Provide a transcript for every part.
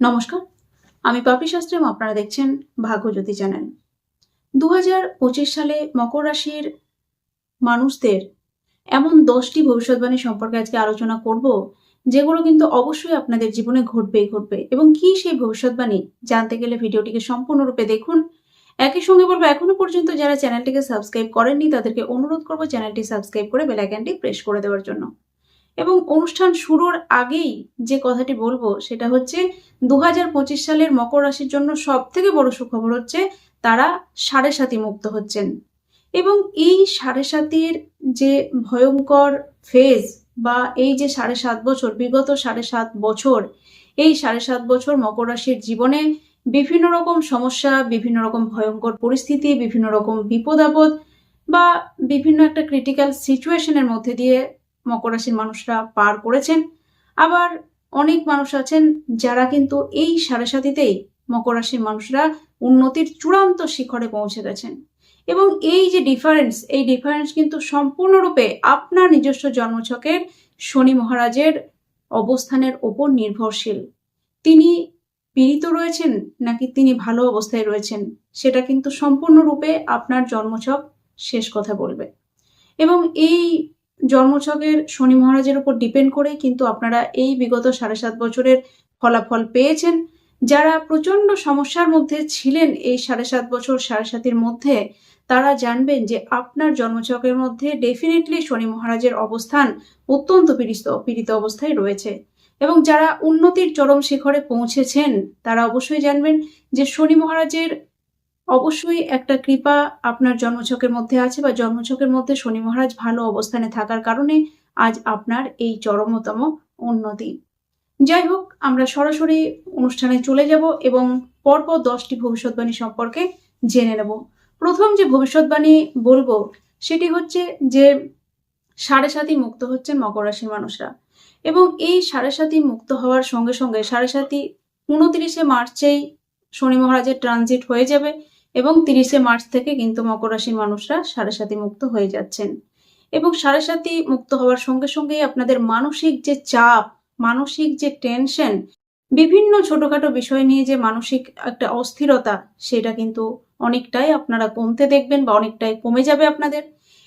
নমস্কার, আমি পাপি শাস্ত্রী আপনারা দেখছেন ভাগ্যজ্যোতি চ্যানেল। দু হাজার পঁচিশ সালে মকর রাশির মানুষদের এমন দশটি ভবিষ্যৎবাণী সম্পর্কে আজকে আলোচনা করব, যেগুলো কিন্তু অবশ্যই আপনাদের জীবনে ঘটবেই ঘটবে। এবং কি সেই ভবিষ্যৎবাণী জানতে গেলে ভিডিওটিকে সম্পূর্ণরূপে দেখুন। একই সঙ্গে বলব, এখনও পর্যন্ত যারা চ্যানেলটিকে সাবস্ক্রাইব করেননি, তাদেরকে অনুরোধ করব চ্যানেলটি সাবস্ক্রাইব করে বেলাইকানটি প্রেস করে দেওয়ার জন্য। এবং অনুষ্ঠান শুরুর আগেই যে কথাটি বলব, সেটা হচ্ছে দু হাজার পঁচিশ সালের মকর রাশির জন্য সব থেকে বড় সুখবর হচ্ছে তারা সাড়ে সাতি মুক্ত হচ্ছেন। এবং এই সাড়ে সাতির যে ভয়ঙ্কর ফেজ বা এই যে সাড়ে সাত বছর, বিগত সাড়ে সাত বছর, এই সাড়ে সাত বছর মকর রাশির জীবনে বিভিন্ন রকম সমস্যা, বিভিন্ন রকম ভয়ঙ্কর পরিস্থিতি, বিভিন্ন রকম বিপদ আপদ বা বিভিন্ন একটা ক্রিটিক্যাল সিচুয়েশনের মধ্যে দিয়ে মকর রাশির মানুষরা পার করেছেন। আবার অনেক মানুষ আছেন যারা কিন্তু এই সাড়ে সাতিতেই মকর রাশির মানুষরা উন্নতির চূড়ান্ত শিখরে পৌঁছে গেছেন। এবং এই যে ডিফারেন্স এই ডিফারেন্স কিন্তু সম্পূর্ণরূপে আপনার নিজস্ব জন্মছকের শনি মহারাজের অবস্থানের ওপর নির্ভরশীল। তিনি পীড়িত রয়েছেন নাকি তিনি ভালো অবস্থায় রয়েছেন, সেটা কিন্তু সম্পূর্ণরূপে আপনার জন্মছক শেষ কথা বলবে। এবং এই জন্মছকের শনি মহারাজের উপর ডিপেন্ড করে কিন্তু আপনারা এই বিগত সাড়ে সাত বছরের ফলাফল পেয়েছেন। যারা প্রচণ্ড সমস্যার মধ্যে ছিলেন এই সাড়ে সাত বছর, সাড়ে সাতের মধ্যে, তারা জানবেন যে আপনার জন্মছকের মধ্যে ডেফিনেটলি শনি মহারাজের অবস্থান অত্যন্ত পীড়িত পীড়িত অবস্থায় রয়েছে। এবং যারা উন্নতির চরম শিখরে পৌঁছেছেন, তারা অবশ্যই জানবেন যে শনি মহারাজের অবশ্যই একটা কৃপা আপনার জন্মছকের মধ্যে আছে বা জন্মছকের মধ্যে শনি মহারাজ ভালো অবস্থানে থাকার কারণে আজ আপনার এই চরমতম উন্নতি। যাই হোক, আমরা সরাসরি অনুষ্ঠানে চলে যাব এবং পরপর দশটি ভবিষ্যৎবাণী সম্পর্কে জেনে নেব। প্রথম যে ভবিষ্যৎবাণী বলব, সেটি হচ্ছে যে সাড়ে সাতি মুক্ত হচ্ছেন মকর রাশির মানুষরা এবং এই সাড়ে সাতি মুক্ত হওয়ার সঙ্গে সঙ্গে সাড়ে সাতি উনত্রিশে মার্চেই শনি মহারাজের ট্রানজিট হয়ে যাবে এবং তিরিশে মার্চ থেকে কিন্তু মকর রাশির মানুষরা সাড়ে সাতি মুক্ত হয়ে যাচ্ছেন। এবং সাড়ে সাতি মুক্ত হওয়ার সঙ্গে সঙ্গেই আপনাদের মানসিক যে চাপ, মানসিক যে টেনশন, বিভিন্ন ছোটখাটো বিষয় নিয়ে যে মানসিক একটা অস্থিরতা, সেটা কিন্তু অনেকটাই আপনারা কমতে দেখবেন বা অনেকটাই কমে যাবে আপনাদের।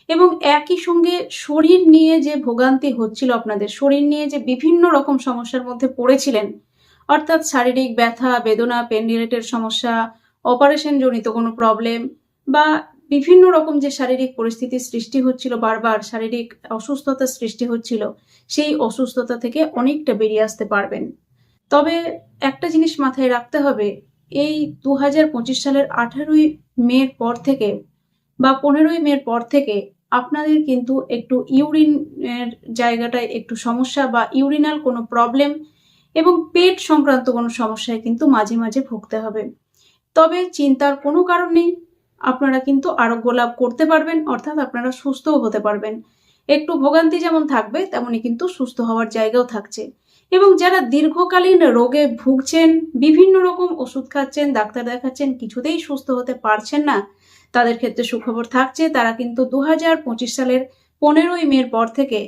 এবং একই সঙ্গে শরীর নিয়ে যে ভোগান্তি হচ্ছিল আপনাদের, শরীর নিয়ে যে বিভিন্ন রকম সমস্যার মধ্যে পড়েছিলেন, অর্থাৎ শারীরিক ব্যথা, বেদনা পেন রিলেটেড সমস্যা অপারেশন জনিত কোনো প্রবলেম বা বিভিন্ন রকম যে শারীরিক পরিস্থিতির সৃষ্টি হচ্ছিল, বারবার শারীরিক অসুস্থতার সৃষ্টি হচ্ছিল, সেই অসুস্থতা থেকে অনেকটা বেরিয়ে আসতে পারবেন। তবে একটা জিনিস মাথায় রাখতে হবে, এই দু হাজার পঁচিশ সালের আঠারোই মের পর থেকে বা পনেরোই মের পর থেকে আপনাদের কিন্তু একটু ইউরিনের জায়গাটায় একটু সমস্যা বা ইউরিনাল কোনো প্রবলেম এবং পেট সংক্রান্ত কোনো সমস্যায় কিন্তু মাঝে মাঝে ভুগতে হবে। তবে চিন্তার কোনো কারণ নেই। আপনারা কিন্তু আরোগ্য লাভ করতে পারবেন, অর্থাৎ আপনারা সুস্থও হতে পারবেন। একটু ভোগান্তি যেমন থাকবে তেমনই কিন্তু সুস্থ হওয়ার জায়গাও থাকছে। এবং যারা দীর্ঘকালীন রোগে ভুগছেন, বিভিন্ন রকম ওষুধ খাচ্ছেন, ডাক্তার দেখাচ্ছেন, কিছুতেই সুস্থ হতে পারছেন না, তাদের ক্ষেত্রে সুখবর থাকছে। তারা কিন্তু দু হাজার পঁচিশ সালের পনেরোই মের পর থেকে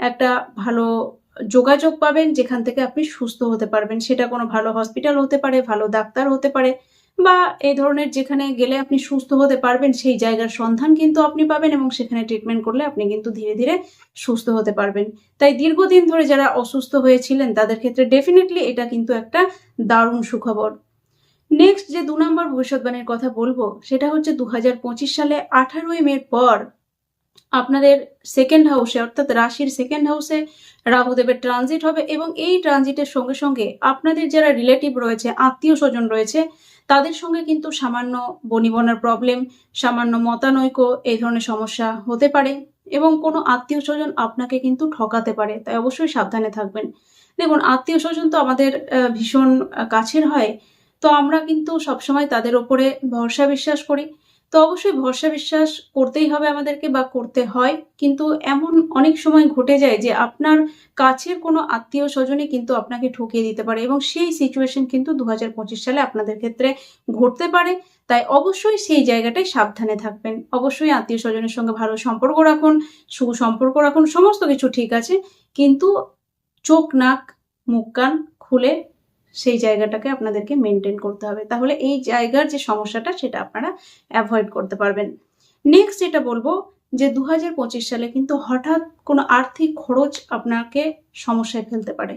একটা ভালো যোগাযোগ পাবেন, যেখান থেকে আপনি সুস্থ হতে পারবেন। সেটা কোনো ভালো হসপিটাল হতে পারে, ভালো ডাক্তার হতে পারে বা এই ধরনের যেখানে গেলে আপনি সুস্থ হতে পারবেন, সেই জায়গার সন্ধান কিন্তু আপনি পাবেন এবং সেখানে ট্রিটমেন্ট করলে আপনি কিন্তু ধীরে ধীরে সুস্থ হতে পারবেন। তাই দীর্ঘদিন ধরে যারা অসুস্থ হয়েছিলেন, তাদের ক্ষেত্রে ডেফিনেটলি এটা কিন্তু একটা দারুণ সুখবর। নেক্সট যে দু নম্বর ভবিষ্যৎবাণীর কথা বলব, সেটা হচ্ছে দু হাজার পঁচিশ সালে আঠারোই মের পর আপনাদের সেকেন্ড হাউসে অর্থাৎ রাশির সেকেন্ড হাউসে রাহুদেবের ট্রানজিট হবে এবং এই ট্রানজিটের সঙ্গে সঙ্গে আপনাদের যারা রিলেটিভ রয়েছে, আত্মীয় স্বজন রয়েছে, তাদের সঙ্গে কিন্তু সামান্য বনিবনার প্রবলেম সামান্য মতানৈক্য এই ধরনের সমস্যা হতে পারে এবং কোনো আত্মীয় স্বজন আপনাকে কিন্তু ঠকাতে পারে, তাই অবশ্যই সাবধানে থাকবেন। দেখুন, আত্মীয় স্বজন তো আমাদের ভীষণ কাছের হয়, তো আমরা কিন্তু সবসময় তাদের ওপরে ভরসা বিশ্বাস করি। তো অবশ্যই ভরসা বিশ্বাস করতেই হবে আমাদেরকে বা করতে হয়। কিন্তু এমন অনেক সময় ঘটে যায় যে আপনার কাছের কোনো আত্মীয় স্বজনই কিন্তু আপনাকে ঠকিয়ে দিতে পারে এবং সেই সিচুয়েশন কিন্তু দু হাজার পঁচিশ সালে আপনাদের ক্ষেত্রে ঘটতে পারে। তাই অবশ্যই সেই জায়গাটায় সাবধানে থাকবেন। অবশ্যই আত্মীয় স্বজনের সঙ্গে ভালো সম্পর্ক রাখুন, সুসম্পর্ক রাখুন, সমস্ত কিছু ঠিক আছে। কিন্তু চোখ, নাক, মুখ, কান খুলে সেই জায়গাটাকে আপনাদেরকে মেনটেন করতে হবে। তাহলে এই জায়গার যে সমস্যাটা, সেটা আপনারা অ্যাভয়েড করতে পারবেন। নেক্সট যেটা বলব, যে দু হাজার পঁচিশ সালে কিন্তু হঠাৎ কোনো আর্থিক খরচ আপনাকে সমস্যায় ফেলতে পারে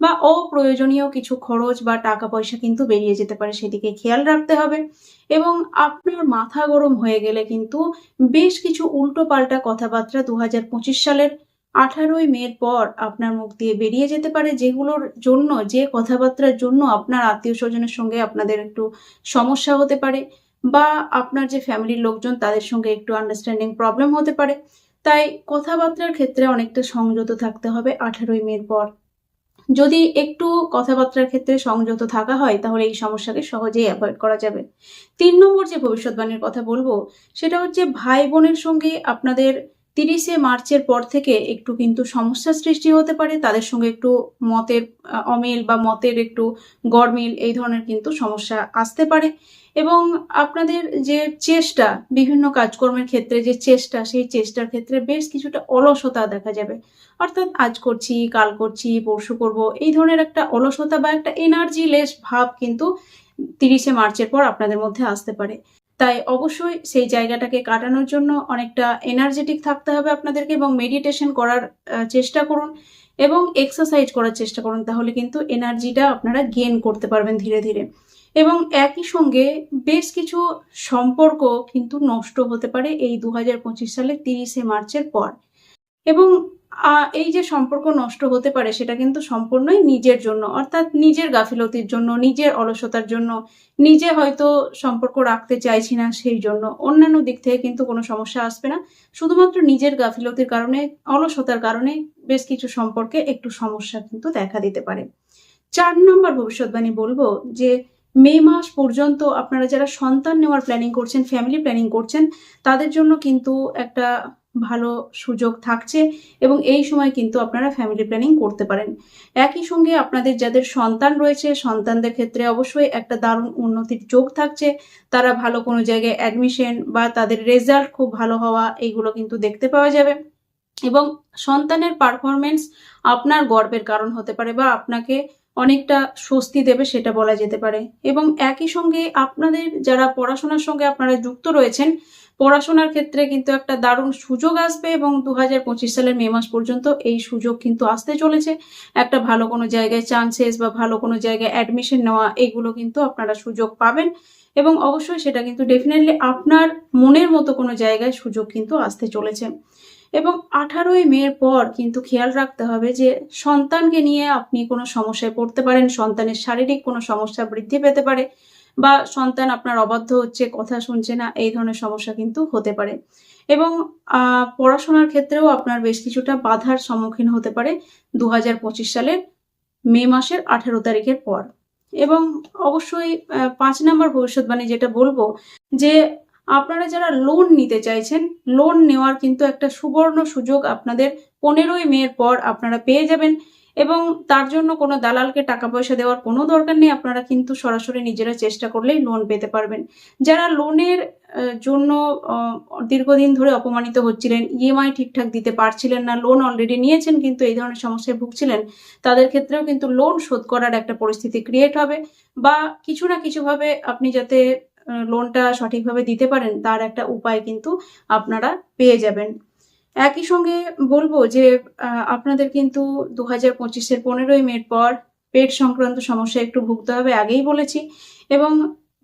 বা অপ্রয়োজনীয় কিছু খরচ বা টাকা পয়সা কিন্তু বেরিয়ে যেতে পারে, সেদিকে খেয়াল রাখতে হবে। এবং আপনার মাথা গরম হয়ে গেলে কিন্তু বেশ কিছু উল্টো পাল্টা কথাবার্তা দু হাজার পঁচিশ সালের আঠারোই মের পর আপনার মুখ দিয়ে বেরিয়ে যেতে পারে যেগুলোর জন্য, যে কথাবার্তার জন্য আপনার আত্মীয় স্বজনের সঙ্গে আপনাদের একটু সমস্যা হতে পারে বা আপনার যে ফ্যামিলির লোকজন তাদের সঙ্গে একটু আন্ডারস্ট্যান্ডিং প্রবলেম হতে পারে। তাই কথাবার্তার ক্ষেত্রে অনেকটা সংযত থাকতে হবে আঠারোই মের পর। যদি একটু কথাবার্তার ক্ষেত্রে সংযত থাকা হয়, তাহলে এই সমস্যাকে সহজেই অ্যাভয়েড করা যাবে। তিন নম্বর যে ভবিষ্যৎবাণীর কথা বলব, সেটা হচ্ছে ভাই বোনের সঙ্গে আপনাদের তিরিশে মার্চের পর থেকে একটু কিন্তু সমস্যার সৃষ্টি হতে পারে। তাদের সঙ্গে একটু মতের অমিল বা মতের একটু গরমিল এই ধরনের কিন্তু সমস্যা আসতে পারে। এবং আপনাদের যে চেষ্টা, বিভিন্ন কাজকর্মের ক্ষেত্রে যে চেষ্টা, সেই চেষ্টার ক্ষেত্রে বেশ কিছুটা অলসতা দেখা যাবে। অর্থাৎ আজ করছি, কাল করছি, পরশু করব, এই ধরনের একটা অলসতা বা একটা এনার্জি লেস ভাব কিন্তু তিরিশে মার্চের পর আপনাদের মধ্যে আসতে পারে। তাই অবশ্যই সেই জায়গাটাকে কাটানোর জন্য অনেকটা এনার্জেটিক থাকতে হবে আপনাদেরকে এবং মেডিটেশন করার চেষ্টা করুন এবং এক্সারসাইজ করার চেষ্টা করুন, তাহলে কিন্তু এনার্জিটা আপনারা গেন করতে পারবেন ধীরে ধীরে। এবং একই সঙ্গে বেশ কিছু সম্পর্ক কিন্তু নষ্ট হতে পারে এই দু সালের তিরিশে মার্চের পর। এবং এই যে সম্পর্ক নষ্ট হতে পারে, সেটা কিন্তু সম্পূর্ণই নিজের জন্য, অর্থাৎ নিজের গাফিলতির জন্য, নিজের অলসতার জন্য, নিজে হয়তো সম্পর্ক রাখতে চাইছি না সেই জন্য। অন্যান্য দিক থেকে কিন্তু কোনো সমস্যা আসবে না। শুধুমাত্র নিজের গাফিলতির কারণে, অলসতার কারণে বেশ কিছু সম্পর্কে একটু সমস্যা কিন্তু দেখা দিতে পারে। চার নম্বর ভবিষ্যৎবাণী বলব যে, মে মাস পর্যন্ত আপনারা যারা সন্তান নেওয়ার প্ল্যানিং করছেন ফ্যামিলি প্ল্যানিং করছেন, তাদের জন্য কিন্তু একটা ভালো সুযোগ থাকছে এবং এই সময় কিন্তু আপনারা ফ্যামিলি প্ল্যানিং করতে পারেন। একই সঙ্গে আপনাদের যাদের সন্তান রয়েছে, সন্তানদের ক্ষেত্রে অবশ্যই একটা দারুণ উন্নতির যোগ থাকছে। তারা ভালো কোনো জায়গায় অ্যাডমিশন বা তাদের রেজাল্ট খুব ভালো হওয়া এইগুলো কিন্তু দেখতে পাওয়া যাবে। এবং সন্তানের পারফরমেন্স আপনার গর্বের কারণ হতে পারে বা আপনাকে অনেকটা স্বস্তি দেবে সেটা বলা যেতে পারে। এবং একই সঙ্গে আপনাদের যারা পড়াশোনার সঙ্গে আপনারা যুক্ত রয়েছেন পড়াশোনার ক্ষেত্রে কিন্তু একটা দারুণ সুযোগ আসবে এবং দু হাজার পঁচিশ সালের মে মাস পর্যন্ত এই সুযোগ কিন্তু আসতে চলেছে। একটা ভালো কোনো জায়গায় চান্সেস বা ভালো কোনো জায়গায় অ্যাডমিশন নেওয়া, এগুলো কিন্তু আপনারা সুযোগ পাবেন এবং অবশ্যই সেটা কিন্তু ডেফিনেটলি আপনার মনের মতো কোনো জায়গায় সুযোগ কিন্তু আসতে চলেছে। এবং আঠারোই মের পর কিন্তু খেয়াল রাখতে হবে যে সন্তানকে নিয়ে আপনি কোনো সমস্যায় পড়তে পারেন, সন্তানের শারীরিক কোনো সমস্যা বৃদ্ধি পেতে পারে। বা সন্তান আপনার অবাধ্য হচ্ছে, কথা শুনছে না, এই ধরনের সমস্যা কিন্তু হতে পারে। এবং পড়াশোনার ক্ষেত্রেও আপনার বেশ কিছুটা বাধার সম্মুখীন হতে পারে দু হাজার পঁচিশ সালের মে মাসের আঠেরো তারিখের পর। এবং অবশ্যই পাঁচ নম্বর ভবিষ্যৎবাণী যেটা বলব যে, আপনারা যারা লোন নিতে চাইছেন লোন নেওয়ার কিন্তু একটা সুবর্ণ সুযোগ আপনাদের পনেরোই মের পর আপনারা পেয়ে যাবেন। এবং তার জন্য কোনো দালালকে টাকা পয়সা দেওয়ার কোনো দরকার নেই। আপনারা কিন্তু সরাসরি নিজেরা চেষ্টা করলেই লোন পেতে পারবেন। যারা লোনের জন্য দীর্ঘদিন ধরে অপমানিত হচ্ছিলেন ইএমআই ঠিকঠাক দিতে পারছিলেন না লোন অলরেডি নিয়েছেন কিন্তু এই ধরনের সমস্যায় ভুগছিলেন, তাদের ক্ষেত্রেও কিন্তু লোন শোধ করার একটা পরিস্থিতি ক্রিয়েট হবে বা কিছু না কিছুভাবে আপনি যাতে লোনটা সঠিকভাবে দিতে পারেন, তার একটা উপায় কিন্তু আপনারা পেয়ে যাবেন। একই সঙ্গে বলব যে আপনাদের কিন্তু দু হাজার পঁচিশের পনেরোই মের পর পেট সংক্রান্ত সমস্যা একটু ভুগতে হবে আগেই বলেছি এবং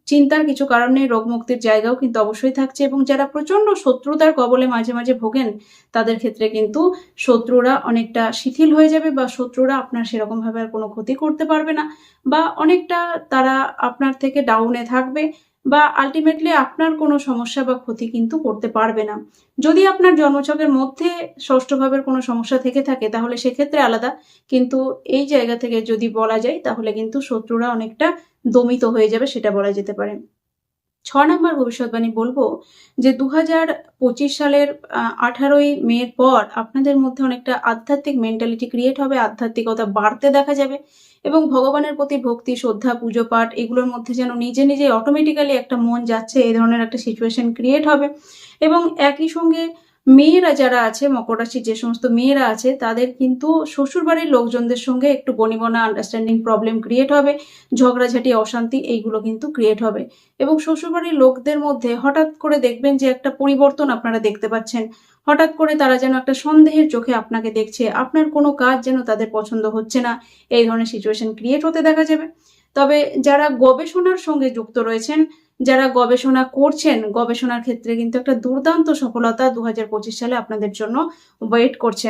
চিন্তার কিছু কারণে রোগ মুক্তির জায়গাও কিন্তু অবশ্যই থাকছে এবং যারা প্রচণ্ড শত্রুতার কবলে মাঝে মাঝে ভোগেন, তাদের ক্ষেত্রে কিন্তু শত্রুরা অনেকটা শিথিল হয়ে যাবে বা শত্রুরা আপনার সেরকম ভাবে আর কোনো ক্ষতি করতে পারবে না বা অনেকটা তারা আপনার থেকে ডাউনে থাকবে। বা আলটিমেটলি আপনার কোনো সমস্যা বা ক্ষতি কিন্তু করতে পারবে না। যদি আপনার জন্মছকের মধ্যে ষষ্ঠ ভাবের কোনো সমস্যা থেকে থাকে, তাহলে সেক্ষেত্রে আলাদা। কিন্তু এই জায়গা থেকে যদি বলা যায়, তাহলে কিন্তু শত্রুরা অনেকটা দমিত হয়ে যাবে, সেটা বলা যেতে পারে। ছ নম্বর ভবিষ্যৎবাণী বলব যে দু পঁচিশ সালের আঠারোই মের পর আপনাদের মধ্যে অনেকটা আধ্যাত্মিক মেন্টালিটি ক্রিয়েট হবে, আধ্যাত্মিকতা বাড়তে দেখা যাবে এবং ভগবানের প্রতি ভক্তি, শ্রদ্ধা, পুজো পাঠ এগুলোর মধ্যে যেন নিজে নিজে অটোমেটিক্যালি একটা মন যাচ্ছে, এই ধরনের একটা সিচুয়েশন ক্রিয়েট হবে এবং একই সঙ্গে মেয়েরা যারা আছে মকর যে সমস্ত মেয়েরা আছে, তাদের কিন্তু শ্বশুরবাড়ির লোকজনদের সঙ্গে একটু বনিবনা আন্ডারস্ট্যান্ডিং প্রবলেম ক্রিয়েট হবে, ঝগড়াঝাটি, অশান্তি, এইগুলো কিন্তু ক্রিয়েট হবে। এবং শ্বশুরবাড়ির লোকদের মধ্যে হঠাৎ করে দেখবেন যে একটা পরিবর্তন আপনারা দেখতে পাচ্ছেন। হঠাৎ করে তারা যেন একটা সন্দেহের চোখে আপনাকে দেখছে। আপনার কোনো কাজ যেন তাদের পছন্দ হচ্ছে না। এই ধরনের সিচুয়েশন ক্রিয়েট হতে দেখা যাবে। তবে যারা গবেষণার সঙ্গে যুক্ত রয়েছেন, যারা গবেষণা করছেন, গবেষণার ক্ষেত্রে কিন্তু একটা দুর্দান্ত সফলতা দু হাজার পঁচিশ সালে আপনাদের জন্য ওয়েট করছে।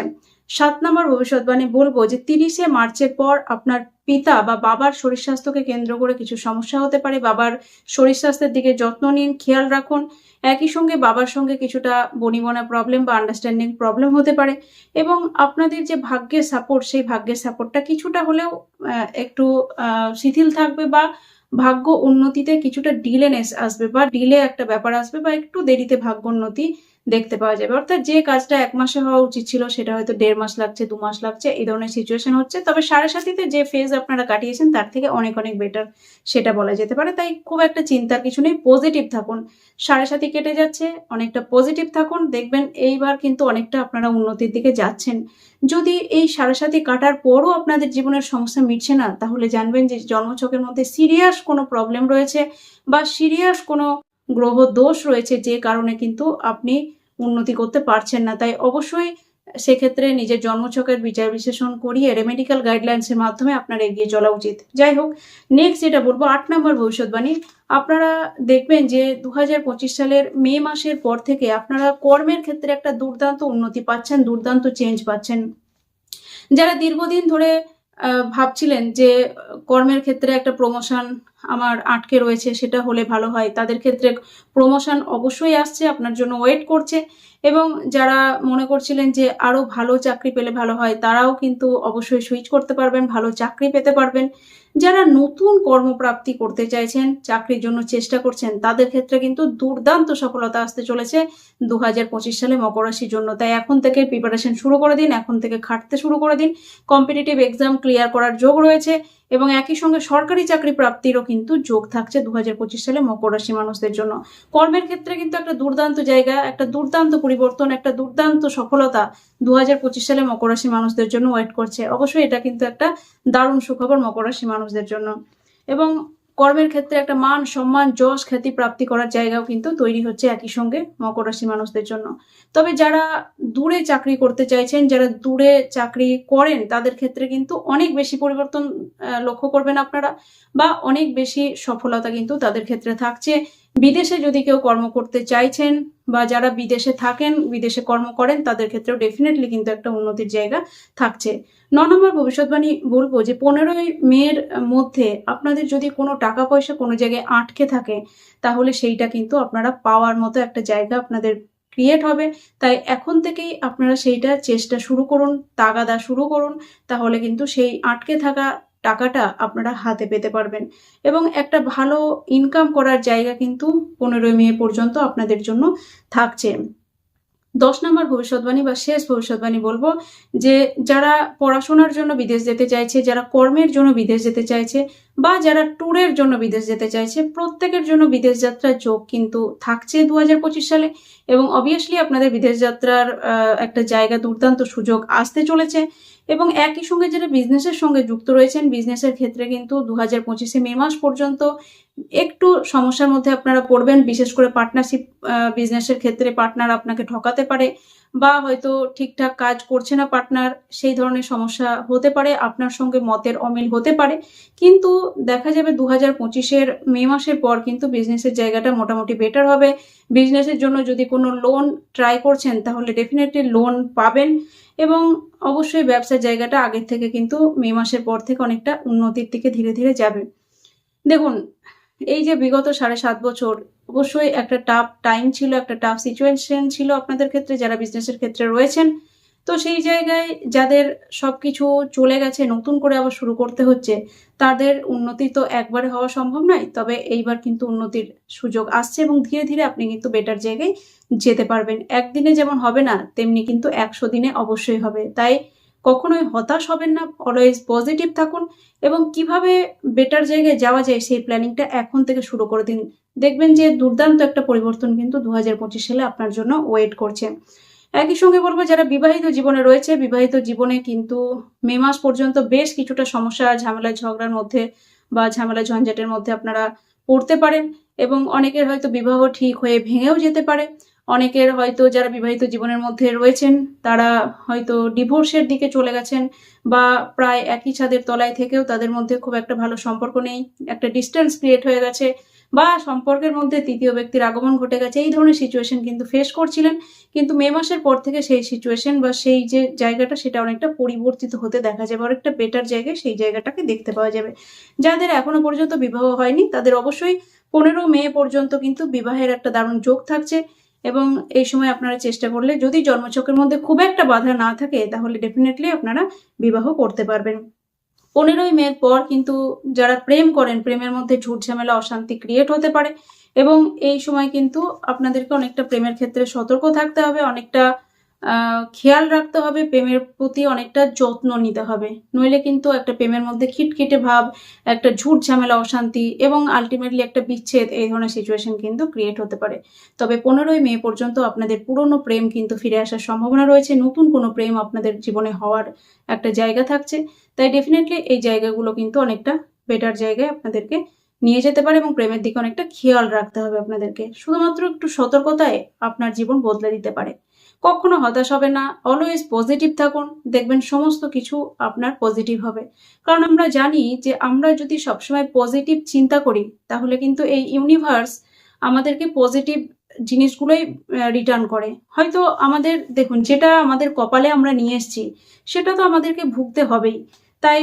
সাত নম্বর ভবিষ্যৎবাণী বলব যে তিরিশে মার্চের পর আপনার পিতা বা বাবার শরীর স্বাস্থ্যকে কেন্দ্র করে কিছু সমস্যা হতে পারে। বাবার শরীর স্বাস্থ্যের দিকে যত্ন নিন, খেয়াল রাখুন। একই সঙ্গে বাবার সঙ্গে কিছুটা বনিবনা প্রবলেম বা আন্ডারস্ট্যান্ডিং প্রবলেম হতে পারে এবং আপনাদের যে ভাগ্যের সাপোর্ট সেই ভাগ্যের সাপোর্টটা কিছুটা হলেও একটু শিথিল থাকবে বা ভাগ্য উন্নতিতে কিছুটা ডিলেনেস আসবে বা ডিলে একটা ব্যাপার আসবে বা একটু দেরিতে ভাগ্য উন্নতি দেখতে পাওয়া যাবে। অর্থাৎ যে কাজটা এক মাসে হওয়া উচিত ছিল, সেটা হয়তো দেড় মাস লাগছে, দু মাস লাগছে, এই ধরনের সিচুয়েশন হচ্ছে। তবে সাড়ে সাথীতে যে ফেজ আপনারা কাটিয়েছেন, তার থেকে অনেক অনেক বেটার সেটা বলা যেতে পারে। তাই খুব একটা চিন্তার কিছু নেই পজিটিভ থাকুন। সাড়ে সাথী কেটে যাচ্ছে, অনেকটা পজিটিভ থাকুন। দেখবেন এইবার কিন্তু অনেকটা আপনারা উন্নতির দিকে যাচ্ছেন। যদি এই সাড়ে সাথী কাটার পরও আপনাদের জীবনের সমস্যা মিটছে না, তাহলে জানবেন যে জন্মছকের মধ্যে সিরিয়াস কোনো প্রবলেম রয়েছে বা সিরিয়াস কোনো গ্রহ দোষ রয়েছে যে কারণে কিন্তু আপনি উন্নতি করতে পারছেন না। তাই অবশ্যই সেক্ষেত্রে নিজের জন্মছকের বিচার বিশ্লেষণ করিয়ে রেমেডিক্যাল গাইডলাইন্সের মাধ্যমে আপনার এগিয়ে চলা উচিত। যাই হোক নেক্সট যেটা বলব, আট নম্বর ভবিষ্যৎবাণী। আপনারা দেখবেন যে দু হাজার পঁচিশ সালের মে মাসের পর থেকে আপনারা কর্মের ক্ষেত্রে একটা দুর্দান্ত উন্নতি পাচ্ছেন, দুর্দান্ত চেঞ্জ পাচ্ছেন। যারা দীর্ঘদিন ধরে ভাবছিলেন যে কর্মের ক্ষেত্রে একটা প্রমোশন আমার আটকে রয়েছে, সেটা হলে ভালো হয়। তাদের ক্ষেত্রে প্রমোশন অবশ্যই আসছে, আপনার জন্য ওয়েট করছে। এবং যারা মনে করছিলেন যে আরও ভালো চাকরি পেলে ভালো হয়, তারাও কিন্তু অবশ্যই সুইচ করতে পারবেন, ভালো চাকরি পেতে পারবেন। যারা নতুন কর্মপ্রাপ্তি করতে চাইছেন, চাকরির জন্য চেষ্টা করছেন, তাদের ক্ষেত্রে কিন্তু দুর্দান্ত সফলতা আসতে চলেছে দু হাজার পঁচিশ সালে মকর রাশির জন্য। তাই এখন থেকে প্রিপারেশন শুরু করে দিন, এখন থেকে খাটতে শুরু করে দিন। কম্পিটিটিভ এক্সাম ক্লিয়ার করার যোগ রয়েছে এবং একই সঙ্গে সরকারি চাকরি প্রাপ্তিরও কিন্তু যোগ থাকছে দু হাজার পঁচিশ সালে মকর রাশি মানুষদের জন্য। কর্মের ক্ষেত্রে কিন্তু একটা দুর্দান্ত জায়গা, একটা দুর্দান্ত পরিবর্তন, একটা দুর্দান্ত সফলতা দু সালে মকর রাশি মানুষদের জন্য ওয়েট করছে। অবশ্যই এটা কিন্তু একটা দারুণ সুখবর মকর রাশি মানুষদের জন্য। এবং কর্মের ক্ষেত্রে একটা মান, সম্মান, যশ, খ্যাতি প্রাপ্তি করার জায়গাও কিন্তু তৈরি হচ্ছে একই সঙ্গে মকর রাশি মানুষদের জন্য। তবে যারা দূরে চাকরি করতে চাইছেন, যারা দূরে চাকরি করেন, তাদের ক্ষেত্রে কিন্তু অনেক বেশি পরিবর্তন লক্ষ্য করবেন আপনারা বা অনেক বেশি সফলতা কিন্তু তাদের ক্ষেত্রে থাকছে। বিদেশে যদি কেউ কর্ম করতে চাইছেন বা যারা বিদেশে থাকেন, বিদেশে কর্ম করেন, তাদের ক্ষেত্রেও ডেফিনেটলি কিন্তু একটা উন্নতির জায়গা থাকছে। ন নম্বর ভবিষ্যৎবাণী বলব যে, পনেরোই মের মধ্যে আপনাদের যদি কোনো টাকা পয়সা কোনো জায়গায় আটকে থাকে, তাহলে সেইটা কিন্তু আপনারা পাওয়ার মতো একটা জায়গা আপনাদের ক্রিয়েট হবে। তাই এখন থেকেই আপনারা সেইটা চেষ্টা শুরু করুন, তাগাদা শুরু করুন, তাহলে কিন্তু সেই আটকে থাকা টাকাটা আপনারা হাতে পেতে পারবেন। এবং একটা ভালো ইনকাম করার জায়গা কিন্তু পনেরোই মে পর্যন্ত আপনাদের জন্য থাকছে। দশ নম্বর ভবিষ্যৎবাণী বা শেষ ভবিষ্যৎবাণী বলব যে, যারা পড়াশোনার জন্য বিদেশ যেতে চাইছে, যারা কর্মের জন্য বিদেশ যেতে চাইছে বা যারা ট্যুরের জন্য বিদেশ যেতে চাইছে, প্রত্যেকের জন্য বিদেশ যাত্রার যোগ কিন্তু থাকছে দু হাজার পঁচিশ সালে। এবং অবভিয়াসলি আপনাদের বিদেশ যাত্রার একটা জায়গা দুর্দান্ত সুযোগ আসতে চলেছে। এবং একই সঙ্গে যারা বিজনেসের সঙ্গে যুক্ত রয়েছেন বিজনেসের ক্ষেত্রে কিন্তু দু হাজার পঁচিশে মে মাস পর্যন্ত একটু সমস্যার মধ্যে আপনারা পড়বেন, বিশেষ করে পার্টনারশিপ বিজনেসের ক্ষেত্রে পার্টনার আপনাকে ঠকাতে পারে বা হয়তো ঠিকঠাক কাজ করছে না পার্টনার সেই ধরনের সমস্যা হতে পারে, আপনার সঙ্গে মতের অমিল হতে পারে। কিন্তু দেখা যাবে দু হাজার পঁচিশের মে মাসের পর কিন্তু বিজনেসের জায়গাটা মোটামুটি বেটার হবে। বিজনেসের জন্য যদি কোনো লোন ট্রাই করছেন, তাহলে ডেফিনেটলি লোন পাবেন। এবং অবশ্যই ব্যবসার জায়গাটা আগের থেকে কিন্তু মে মাসের পর থেকে অনেকটা উন্নতির দিকে ধীরে ধীরে যাবে। দেখুন, এই যে বিগত সাড়ে সাত বছর, অবশ্যই একটা টাফ টাইম ছিল, একটা টাফ সিচুয়েশন ছিল আপনাদের ক্ষেত্রে, যারা বিজনেসের ক্ষেত্রে রয়েছেন। তো সেই জায়গায় যাদের সবকিছু চলে গেছে, নতুন করে আবার শুরু করতে হচ্ছে, তাদের উন্নতি তো একবারে হওয়া সম্ভব নয়। তবে এইবার কিন্তু উন্নতির সুযোগ আসছে এবং ধীরে ধীরে আপনি কিন্তু বেটার জায়গায় যেতে পারবেন। একদিনে যেমন হবে না, তেমনি কিন্তু একশো দিনে অবশ্যই হবে। তাই কখনোই হতাশ হবেন না অলওয়েজ পজিটিভ থাকুন এবং কীভাবে বেটার জায়গায় যাওয়া যায় সেই প্ল্যানিংটা এখন থেকে শুরু করে দিন। দেখবেন যে দুর্দান্ত একটা পরিবর্তন কিন্তু দু হাজার পঁচিশ সালে আপনার জন্য ওয়েট করছে। একই সঙ্গে বলব, যারা বিবাহিত জীবনে রয়েছে, বিবাহিত জীবনে কিন্তু মে মাস পর্যন্ত বেশ কিছুটা সমস্যা, ঝামেলা, ঝগড়ার মধ্যে বা ঝামেলা, ঝঞ্ঝাটের মধ্যে আপনারা পড়তে পারেন এবং অনেকের হয়তো বিবাহ ঠিক হয়ে ভেঙেও যেতে পারে। অনেকের হয়তো যারা বিবাহিত জীবনের মধ্যে রয়েছেন, তারা হয়তো ডিভোর্সের দিকে চলে গেছেন বা প্রায় একই ছাদের তলায় থেকেও তাদের মধ্যে খুব একটা ভালো সম্পর্ক নেই। একটা ডিস্টেন্স ক্রিয়েট হয়ে গেছে। বা সম্পর্কের মধ্যে তৃতীয় ব্যক্তির আগমন ঘটে গেছে, এই ধরনের সিচুয়েশন কিন্তু ফেস করছিলেন। কিন্তু মে মাসের পর থেকে সেই সিচুয়েশন বা সেই যে জায়গাটা, সেটা অনেকটা পরিবর্তিত হতে দেখা যাবে। অনেকটা বেটার জায়গায় সেই জায়গাটাকে দেখতে পাওয়া যাবে। যাদের এখনও পর্যন্ত বিবাহ হয়নি, তাদের অবশ্যই পনেরো মে পর্যন্ত কিন্তু বিবাহের একটা দারুণ যোগ থাকছে। এবং এই সময় আপনারা চেষ্টা করলে যদি জন্মচক্রের মধ্যে খুব একটা বাধা না থাকে, তাহলে ডেফিনেটলি আপনারা বিবাহ করতে পারবেন। পনেরোই মেয়ের পর কিন্তু যারা প্রেম করেন, প্রেমের মধ্যে ঝুট ঝামেলা, অশান্তি ক্রিয়েট হতে পারে। এবং এই সময় কিন্তু আপনাদেরকে অনেকটা প্রেমের ক্ষেত্রে সতর্ক থাকতে হবে, অনেকটা খেয়াল রাখতে হবে, প্রেমের প্রতি অনেকটা যত্ন নিতে হবে। নইলে কিন্তু একটা প্রেমের মধ্যে খিটখিটে ভাব, একটা ঝুট ঝামেলা, অশান্তি এবং আলটিমেটলি একটা বিচ্ছেদ এই ধরনের সিচুয়েশন কিন্তু ক্রিয়েট হতে পারে। তবে পনেরোই মে পর্যন্ত আপনাদের পুরনো প্রেম কিন্তু ফিরে আসার সম্ভাবনা রয়েছে। নতুন কোনো প্রেম আপনাদের জীবনে হওয়ার একটা জায়গা থাকছে। তাই ডেফিনেটলি এই জায়গাগুলো কিন্তু অনেকটা বেটার জায়গায় আপনাদেরকে নিয়ে যেতে পারে এবং প্রেমের দিকে অনেকটা খেয়াল রাখতে হবে আপনাদেরকে। শুধুমাত্র একটু সতর্কতায় আপনার জীবন বদলে দিতে পারে। কখনো হতাশ হবে না অলওয়েজ পজিটিভ থাকুন, দেখবেন সমস্ত কিছু আপনার পজিটিভ হবে। কারণ আমরা জানি যে আমরা যদি সবসময় পজিটিভ চিন্তা করি, তাহলে কিন্তু এই ইউনিভার্স আমাদেরকে পজিটিভ জিনিসগুলোই রিটার্ন করে। হয়তো আমাদের, দেখুন, যেটা আমাদের কপালে আমরা নিয়ে এসেছি, সেটা তো আমাদেরকে ভুগতে হবেই। তাই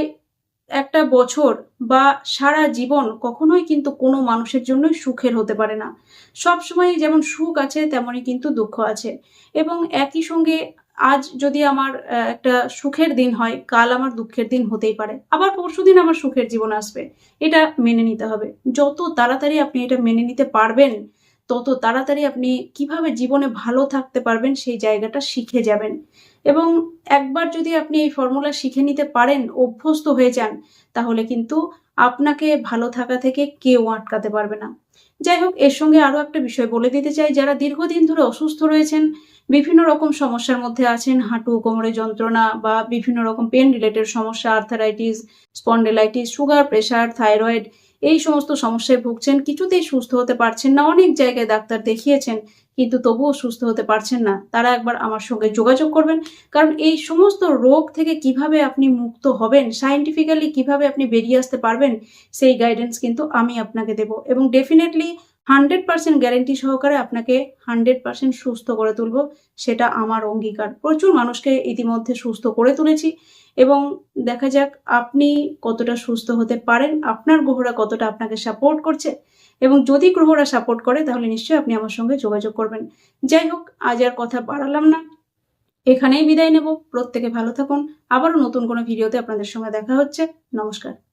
একটা বছর বা সারা জীবন কখনোই কিন্তু কোনো মানুষের জন্যই সুখের হতে পারে না। সব সময় যেমন সুখ আছে, তেমনই কিন্তু দুঃখ আছে। এবং একই সঙ্গে আজ যদি আমার একটা সুখের দিন হয়, কাল আমার দুঃখের দিন হতেই পারে। আবার পরশুদিন আমার সুখের জীবন আসবে। এটা মেনে নিতে হবে। যত তাড়াতাড়ি আপনি এটা মেনে নিতে পারবেন তত তাড়াতাড়ি আপনি কীভাবে জীবনে ভালো থাকতে পারবেন সেই জায়গাটা শিখে যাবেন। এবং একবার যদি আপনি এই ফর্মুলা শিখে নিতে পারেন, অভ্যস্ত হয়ে যান, তাহলে কিন্তু আপনাকে ভালো থাকা থেকে কেউ আটকাতে পারবে না। যাই হোক, এর সঙ্গে আরও একটা বিষয় বলে দিতে চাই। যারা দীর্ঘদিন ধরে অসুস্থ রয়েছেন, বিভিন্ন রকম সমস্যার মধ্যে আছেন, হাঁটু, কোমরে যন্ত্রণা বা বিভিন্ন রকম পেন রিলেটেড সমস্যা arthritis spondylitis sugar pressure thyroid এই সমস্ত সমস্যায় ভুগছেন, কিছুতেই সুস্থ হতে পারছেন না, অনেক জায়গায় ডাক্তার দেখিয়েছেন, কিন্তু তবুও সুস্থ হতে পারছেন না। তারা একবার আমার সঙ্গে যোগাযোগ করবেন, কারণ এই সমস্ত রোগ থেকে কীভাবে আপনি মুক্ত হবেন সায়েন্টিফিক্যালি কীভাবে আপনি বেরিয়ে আসতে পারবেন, সেই গাইডেন্স কিন্তু আমি আপনাকে দেব এবং ডেফিনেটলি হান্ড্রেড পার্সেন্ট গ্যারেন্টি সহকারে আপনাকে হান্ড্রেড পার্সেন্ট সুস্থ করে তুলব, সেটা আমার অঙ্গীকার। প্রচুর মানুষকে ইতিমধ্যে সুস্থ করে তুলেছি। এবং দেখা যাক আপনি কতটা সুস্থ হতে পারেন, আপনার গ্রহরা কতটা আপনাকে সাপোর্ট করছে এবং যদি গ্রহরা সাপোর্ট করে, তাহলে নিশ্চয়ই আপনি আমার সঙ্গে যোগাযোগ করবেন। যাই হোক, আজ আর কথা বাড়ালাম না। এখানেই বিদায় নেব। প্রত্যেকে ভালো থাকুন। আবারও নতুন কোনো ভিডিওতে আপনাদের সঙ্গে দেখা হচ্ছে। নমস্কার।